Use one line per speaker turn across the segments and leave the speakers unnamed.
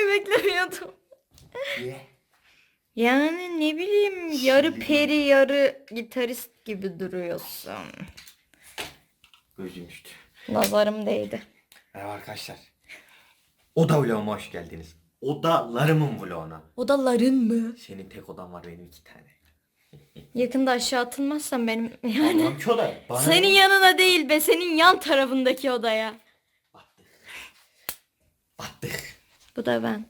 söylemeyi beklemiyordum.
Niye?
Yani ne bileyim yarı peri yarı gitarist gibi duruyorsun.
Gözüm düştü.
Nazarım değdi.
Merhaba arkadaşlar. Oda vloguma hoş geldiniz. Odalarımın vloguna.
Odaların mı?
Senin tek odan var benim iki tane.
Yakında aşağı atılmazsan benim yani.
Ki oda. Bana
Senin yanına değil be senin yan tarafındaki odaya.
Battık. Battık.
Bu da ben.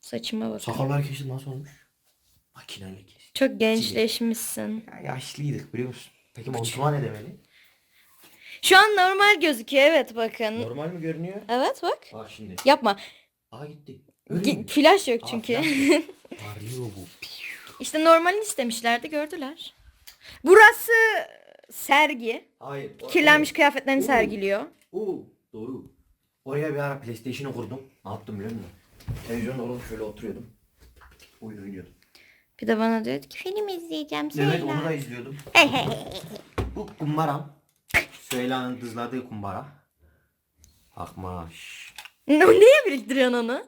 Saçıma bak.
Sakallar kesin nasıl olmuş? Makineyle kesin.
Çok gençleşmişsin.
Ya yaşlıydık biliyor musun? Peki montuma ne demeli?
Şu an normal gözüküyor evet bakın.
Normal mi görünüyor?
Evet bak.
Bak şimdi.
Yapma.
Aa gitti. Mi?
Flash yok
Aa,
çünkü.
Parlıyor bu.
işte normalini istemişlerdi gördüler. Burası sergi.
Hayır.
Kirlenmiş kıyafetlerini
Oo.
sergiliyor.
Oo, doğru. Oraya bir ara PlayStation'ı kurdum. Ne yaptım biliyor musun? Televizyonda oğlum şöyle oturuyordum. Oyun oynuyordum.
Bir de bana diyordu ki film izleyeceğim söyle.
Evet onu da izliyordum. Bu kumbaram. Süheyla'nın dızladığı kumbara. Akmaş.
Ne- Neye biriktiriyorsun onu?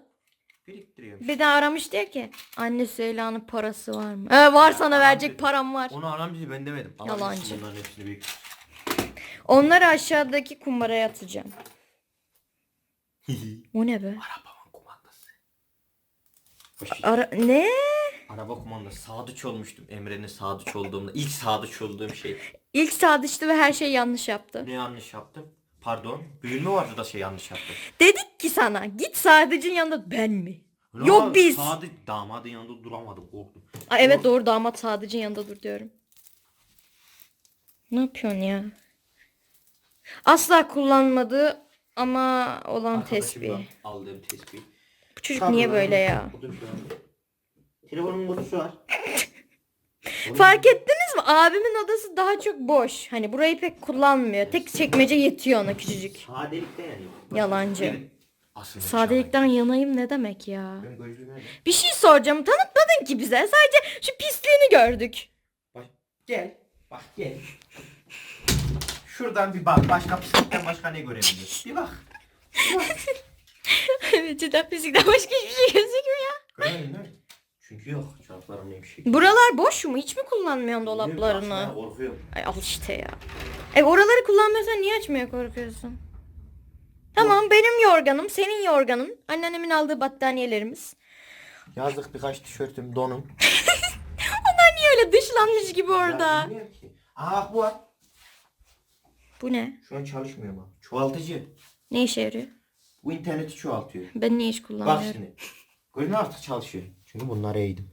Biriktiriyorum.
Bir de aramış diyor ki anne Süheyla'nın parası var mı? Ee, var sana verecek param var.
Onu anam bizi ben demedim. Anam
Yalancı.
Bunların hepsini büyük.
Onları aşağıdaki kumbaraya atacağım. O ne be?
Arabamın kumandası. Hoş
Ara ne?
Araba kumandası. Sadıç olmuştum. Emre'nin sadıç olduğumda. ilk sadıç olduğum şey.
İlk sadıçtı ve her şey yanlış yaptı.
Ne yanlış yaptım? Pardon. Büyülme vardı da şey yanlış yaptım.
Dedik ki sana git sadıcın yanında ben mi?
Ulan
Yok biz.
Sadıç damadın yanında duramadım korktum.
Aa, evet doğru damat sadıcın yanında dur diyorum. Ne yapıyorsun ya? Asla kullanmadığı ama olan tesbih.
Aldığım tesbih.
Bu çocuk niye böyle ya?
Budur şu an. Telefonun kutusu var.
Fark ettiniz mi? Abimin odası daha çok boş. Hani burayı pek kullanmıyor. Tek çekmece yetiyor ona küçücük.
Sadelikte yani.
Yalancı.
Aslında
Sadelikten yanayım ne demek ya?
Ben gözlüğümü nerede?
Bir şey soracağım. Tanıtmadın ki bize. Sadece şu pisliğini gördük.
Bak gel. Bak gel. Şuradan bir bak. Başka pislikten başka ne görebiliyorsun? Bir bak.
evet cidden pislikten başka hiçbir şey gözükmüyor.
Görmedin değil mi? Çünkü yok. Çoraplarım neymiş.
Buralar boş mu? Hiç mi kullanmıyorsun dolaplarını?
Korkuyorum.
Ay al işte ya. E oraları kullanmıyorsan niye açmaya korkuyorsun? Tamam benim yorganım, senin yorganın, anneannemin aldığı battaniyelerimiz.
Yazlık birkaç tişörtüm, donum.
Onlar niye öyle dışlanmış gibi
Ya
orada?
bilmiyorum ki. Aa bak bu var.
Bu ne?
Şu an çalışmıyor ama. Çoğaltıcı.
Ne işe yarıyor?
Bu interneti çoğaltıyor.
Ben niye hiç
Bak
kullanmıyorum?
şimdi. Gördün mü artık çalışıyor. Çünkü bunları eğdim.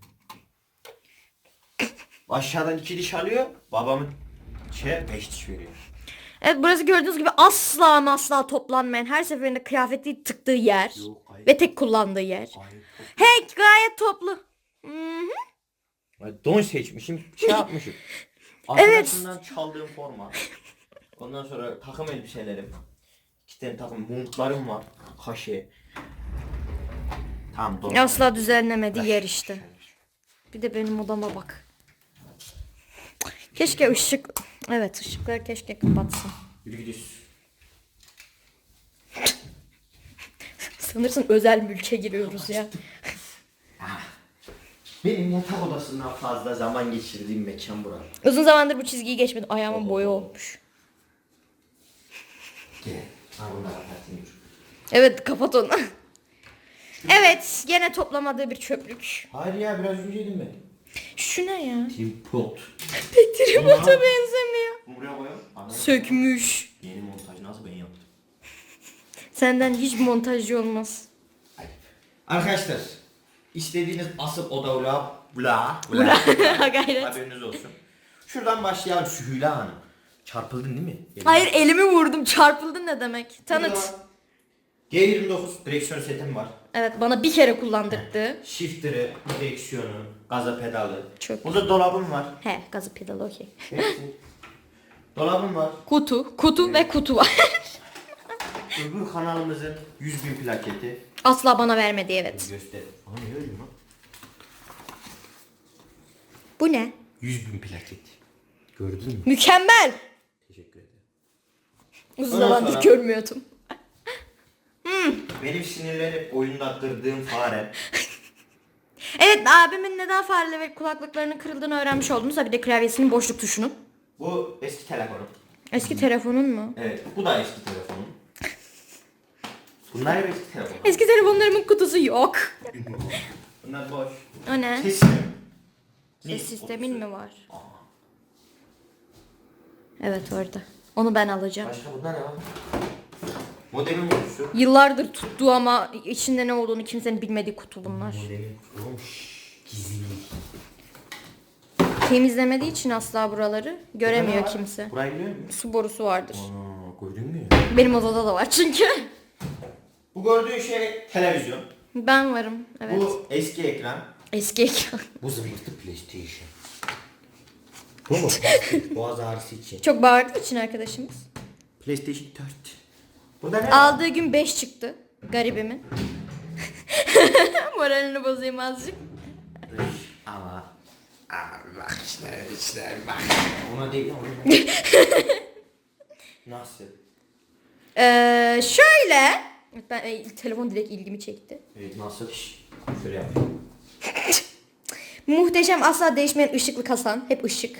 Aşağıdan iki diş alıyor. Babamın şey beş diş veriyor.
Evet burası gördüğünüz gibi asla ama asla toplanmayan, her seferinde kıyafeti tıktığı yer.
Yok.
Ve tek kullandığı yer.
Hayır.
Hey gayet toplu. Hı-hı.
Don seçmişim. Şey yapmışım.
Evet.
Çaldığım forma. Ondan sonra takım elbiselerim. İki tane takım montlarım var. Kaşe. Tamam don.
Asla düzenlemediği yer işte. Bir de benim odama bak. Keşke ışık... Evet ışıkları keşke kapatsın.
Yürü gidiyoruz.
Sanırsın özel mülke giriyoruz ya.
Benim yatak odasından fazla zaman geçirdiğim mekan burası.
Uzun zamandır bu çizgiyi geçmedim. Ayağımın boyu olmuş.
Ha.
Evet kapat onu. evet gene toplamadığı bir çöplük.
Hayır ya biraz önceydim ben.
Şu ne ya?
Tripod.
Tripod'a benzemiyor.
Bunu buraya koyalım.
Sökmüş.
Yeni montaj nasıl ben yaptım.
Senden hiç montajcı olmaz.
Hayır. Arkadaşlar istediğiniz asıl oda bla bla bla.
Gayret.
Haberiniz olsun. Şuradan başlayalım Sühüla Hanım. Çarpıldın değil mi? Eline.
Hayır elimi vurdum. Çarpıldın ne demek? Tanıt.
Burada G29 direksiyon setim var.
Evet bana bir kere kullandırdı.
Shifter'ı, direksiyonu, gaza pedalı.
Çok.
Burada dolabım var.
He gazı pedalı okey.
Dolabım var.
Kutu, kutu ve kutu var.
Öbür kanalımızın 100 bin plaketi.
Asla bana vermedi evet.
Göster. Aa ne öyle lan?
Bu ne?
100 bin plaket. Gördün mü?
Mükemmel.
Teşekkür ederim.
Uzun
Ondan
zamandır
sonra-
görmüyordum.
Benim sinirleri oyunda kırdığım fare.
Evet abimin neden fareyle ve kulaklıklarının kırıldığını öğrenmiş oldunuz. Ha bir de klavyesinin boşluk tuşunu.
Bu eski telefonum.
Eski telefonun mu?
Evet bu da eski telefonum. Bunlar hep eski telefonum.
Eski telefonlarımın kutusu yok.
Bunlar boş.
O ne?
Ses sistemi.
Ses sistemin mi var? Evet orada. Onu ben alacağım.
Başka bunda ne var? Modemin kutusu.
Yıllardır tuttuğu ama içinde ne olduğunu kimsenin bilmediği kutu bunlar.
Modemin kutusu. Gizli.
Temizlemediği için asla buraları göremiyor kimse.
Burayı biliyor musun?
Su borusu vardır.
Aa, gördün mü?
Benim odada da var çünkü.
Bu gördüğün şey televizyon.
Ben varım. Evet.
Bu eski ekran.
Eski ekran.
Bu zımbırtı PlayStation. Bu mu? Boğaz ağrısı için.
Çok bağırdığı için arkadaşımız.
PlayStation 4. Burada ne?
Aldığı gün 5 çıktı. Garibimin. Moralini bozayım azıcık.
Ama Aa, bak işte işte bak. Ona değil ona. Nasıl?
Ee, şöyle. Ben e, telefon direkt ilgimi çekti.
Evet nasıl? Şşş, Şöyle yapayım.
Muhteşem asla değişmeyen ışıklı kasan. Hep ışık.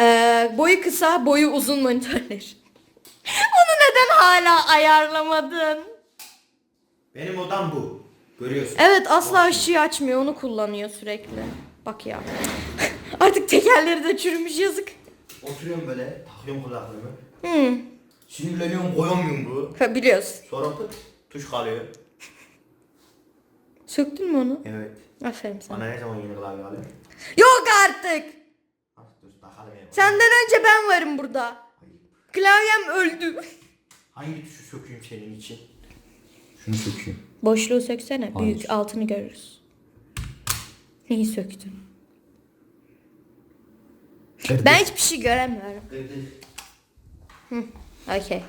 Ee, boyu kısa, boyu uzun monitörler. Onu neden hala ayarlamadın?
Benim odam bu. Görüyorsun.
Evet asla ışığı açmıyor. Onu kullanıyor sürekli. Bak ya. Artık tekerleri de çürümüş yazık.
Oturuyorum böyle, takıyorum kulaklığımı.
Hmm.
Sinirleniyorum, koyamıyorum bu.
Ha, biliyoruz.
Sonra pıt, tuş kalıyor.
Söktün mü onu?
Evet.
Aferin sana.
Bana ne zaman yeni klavye alıyor?
Yok artık.
Ah, dur bakalım ya.
Senden önce ben varım burada. Klavyem öldü.
Hangi tuşu sökeyim senin için? Şunu sökeyim.
Boşluğu söksene.
Hayır.
Büyük altını görürüz. Neyi söktün? Ben hiçbir şey göremiyorum. Okey.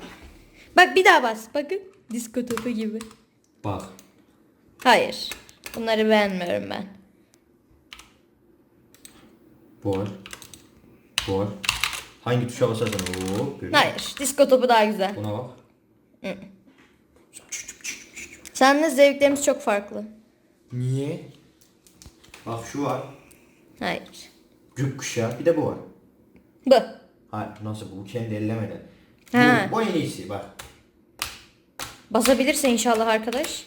Bak bir daha bas. Bakın. Disko topu gibi.
Bak.
Hayır. Bunları beğenmiyorum ben.
Bu var. Hangi tuşa basarsan o görüyor.
Hayır. Disko topu daha güzel.
Buna bak.
Seninle zevklerimiz çok farklı.
Niye? Bak şu var.
Hayır.
Gökkuşağı. Bir de bu var.
Bu.
Hayır nasıl bu? Bu kendi ellemeden.
Ha.
Bu, bu en iyisi bak.
Basabilirse inşallah arkadaş.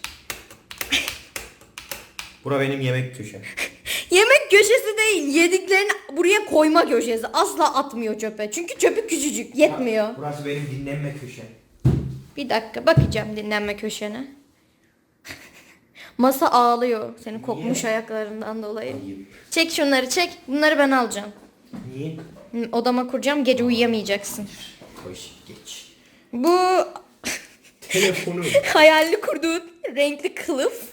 Bura benim yemek köşem.
Yemek köşesi değil. Yediklerini buraya koyma köşesi. Asla atmıyor çöpe. Çünkü çöpü küçücük. Yetmiyor.
Burası benim dinlenme köşem.
Bir dakika bakacağım dinlenme köşene. Masa ağlıyor. Senin kokmuş ayaklarından dolayı.
Ayıp.
Çek şunları çek. Bunları ben alacağım.
Niye?
Odama kuracağım. Gece uyuyamayacaksın.
Koş geç.
Bu
Telefonu.
hayalli kurduğun renkli kılıf.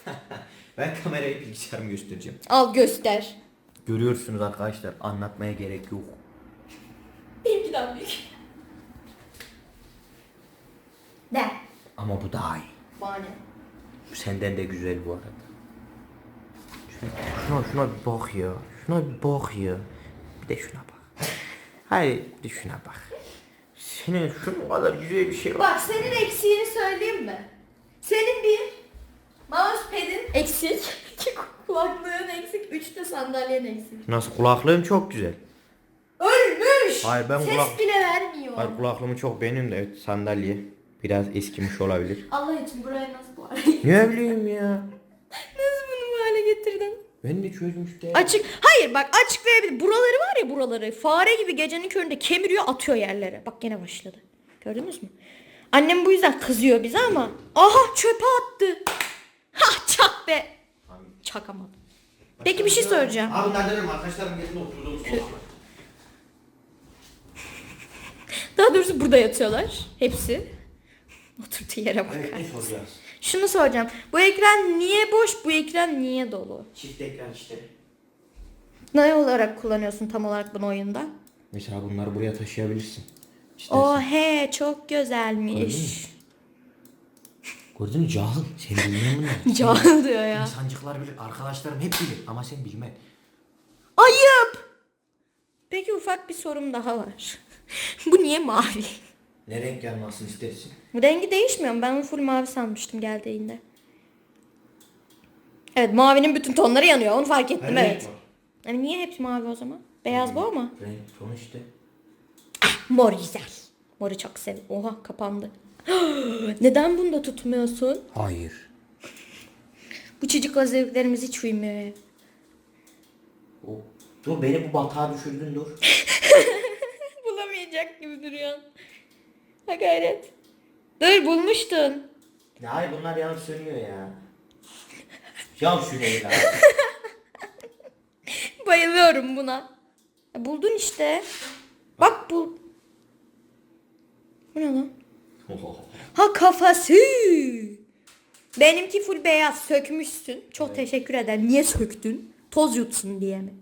Ben kamerayı bilgisayarımı göstereceğim.
Al göster.
Görüyorsunuz arkadaşlar anlatmaya gerek yok.
Benimkiden büyük. De.
Ama bu daha iyi.
Bana.
Bu senden de güzel bu arada. Şuna, şuna, şuna bir bak ya. Şuna bir bak ya. Bir de şuna bak. Hayır bir de şuna bak. Senin şunun kadar güzel bir şey var.
Bak senin eksiğini söyleyeyim mi? Senin bir eksik, iki kulaklığın eksik, üç de sandalyen eksik.
Nasıl kulaklığım çok güzel.
Ölmüş.
Hayır, ben
Ses
kulak-
bile vermiyor.
Hayır kulaklığımı çok beğendim de evet sandalye. Biraz eskimiş olabilir.
Allah için buraya nasıl bu hale
Ne bileyim ya.
Nasıl bunu bu hale getirdin?
Ben de çözmüş de.
Açık. Hayır bak açıklayabilir. Buraları var ya buraları. Fare gibi gecenin köründe kemiriyor atıyor yerlere. Bak gene başladı. Gördünüz mü? Annem bu yüzden kızıyor bize ama. Aha çöpe attı. Çak be. Çakamadım. Peki bir şey soracağım.
Abi nereden arkadaşlarım gelin oturduğumuz.
Daha doğrusu burada yatıyorlar. Hepsi. Oturduğu yere bakar.
Ne soracağız?
Şunu soracağım. Bu ekran niye boş? Bu ekran niye dolu?
Çift ekran işte.
Ne olarak kullanıyorsun tam olarak bunu oyunda?
Mesela bunları buraya taşıyabilirsin. İşte
O he çok güzelmiş.
Gördün mü cahil? Sen bilmiyor musun?
Cahil diyor ya.
İnsancıklar bilir, arkadaşlarım hep bilir ama sen bilmem.
Ayıp. Peki ufak bir sorum daha var. Bu niye mavi?
Ne renk yanmasını istersin?
Rengi değişmiyor mu? Ben onu full mavi sanmıştım geldiğinde. Evet mavinin bütün tonları yanıyor. Onu fark ettim
Her
evet.
renk var.
Yani niye hepsi mavi o zaman? Beyaz bu ama.
Renk son işte.
Mor güzel. Moru çok sev. Oha kapandı. Neden bunda tutmuyorsun?
Hayır.
Bu çocukla zevklerimiz hiç uymuyor.
O. Dur beni bu batağa düşürdün dur.
Bulamayacak gibi duruyorsun. Ha gayret. Dur bulmuştun.
Ne hayır bunlar yanıp sönüyor ya. Ya şu Leyla.
Bayılıyorum buna. Buldun işte. Bak bul. Bu ne lan? Ha kafası. Benimki full beyaz sökmüşsün. Çok teşekkür ederim. Niye söktün? Toz yutsun diye mi?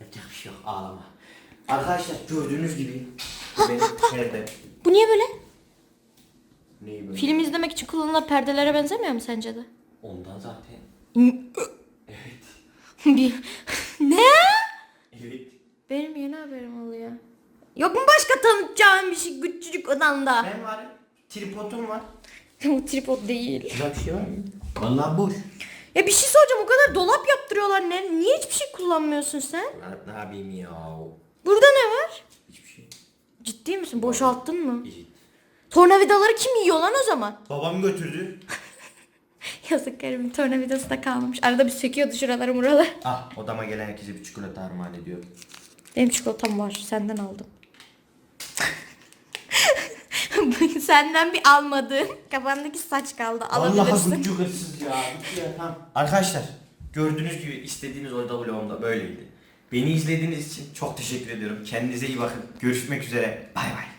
Yapacak bir şey yok ağlama. Arkadaşlar gördüğünüz gibi benim perde.
Bu niye böyle?
Neyi böyle?
Film izlemek için kullanılan perdelere benzemiyor mu sence de?
Ondan zaten. Evet.
Bir... ne?
Evet.
Benim yeni haberim oluyor. Yok mu başka tanıtacağım bir şey küçücük odanda?
Ben var. Tripodum var.
Bu tripod değil.
Güzel bir şey var mı? Vallahi boş.
Ya bir şey soracağım o kadar dolap yaptırıyorlar ne? Niye hiçbir şey kullanmıyorsun sen?
Ne, ne yapayım ya?
Burada ne var?
Hiçbir şey.
Ciddi misin? Boşalttın mı?
İyi.
Tornavidaları kim yiyor lan o zaman?
Babam götürdü.
Yazık garibimin tornavidası da kalmamış. Arada bir söküyordu şuraları buralar.
Ah odama gelen herkese bir çikolata armağan ediyorum.
Benim çikolatam var. Senden aldım. Senden bir almadığım kafandaki saç kaldı.
Vallahi
Alabilirsin.
bu hırsız ya. Tamam. Arkadaşlar gördüğünüz gibi istediğiniz orada vlogumda böyleydi. Beni izlediğiniz için çok teşekkür ediyorum. Kendinize iyi bakın. Görüşmek üzere. Bay bay.